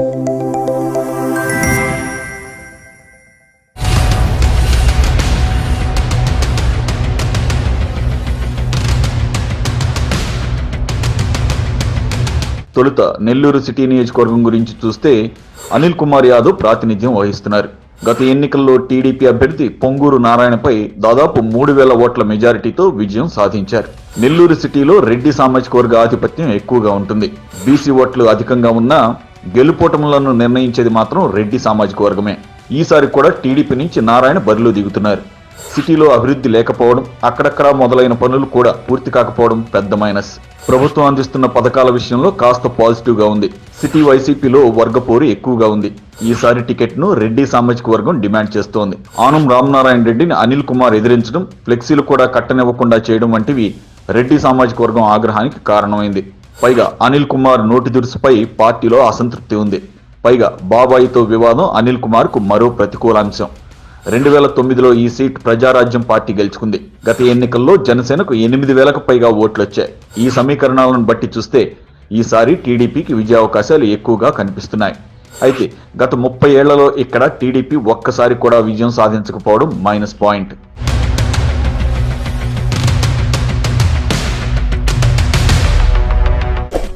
తొలుత నెల్లూరు సిటీ నియోజకవర్గం గురించి చూస్తే అనిల్ కుమార్ యాదవ్ ప్రాతినిధ్యం వహిస్తున్నారు. గత ఎన్నికల్లో టీడీపీ అభ్యర్థి పొంగూరు నారాయణపై దాదాపు మూడు వేల ఓట్ల మెజారిటీతో విజయం సాధించారు. నెల్లూరు సిటీలో రెడ్డి సామాజిక వర్గ ఆధిపత్యం ఎక్కువగా ఉంటుంది. బీసీ ఓట్లు అధికంగా ఉన్నా గెలుపోటములను నిర్ణయించేది మాత్రం రెడ్డి సామాజిక వర్గమే. ఈసారి కూడా టీడీపీ నుంచి నారాయణ బరిలో దిగుతున్నారు. సిటీలో అభివృద్ధి లేకపోవడం అక్కడక్కడా మొదలైన పనులు కూడా పూర్తి కాకపోవడం పెద్ద మైనస్. ప్రభుత్వం అందిస్తున్న పథకాల విషయంలో కాస్త పాజిటివ్గా ఉంది. సిటీ వైసీపీలో వర్గపోరు ఎక్కువగా ఉంది. ఈసారి టికెట్ను రెడ్డి సామాజిక వర్గం డిమాండ్ చేస్తోంది. ఆనం రామనారాయణ రెడ్డిని అనిల్ కుమార్ ఎదిరించడం ఫ్లెక్సీలు కూడా కట్టనివ్వకుండా చేయడం వంటివి రెడ్డి సామాజిక వర్గం ఆగ్రహానికి కారణమైంది. పైగా అనిల్ కుమార్ నోటి దురుసుపై పార్టీలో అసంతృప్తి ఉంది. పైగా బాబాయితో వివాదం అనిల్ కుమార్కు మరో ప్రతికూల అంశం రెండు వేల తొమ్మిదిలో ఈ సీట్ ప్రజారాజ్యం పార్టీ గెలుచుకుంది. గత ఎన్నికల్లో జనసేనకు ఎనిమిది వేలకు పైగా ఓట్లు వచ్చాయి ఈ సమీకరణాలను బట్టి చూస్తే ఈసారి టీడీపీకి విజయావకాశాలు ఎక్కువగా కనిపిస్తున్నాయి. అయితే గత ముప్పై ఏళ్ళలో ఇక్కడ టీడీపీ ఒక్కసారి కూడా విజయం సాధించకపోవడం మైనస్ పాయింట్.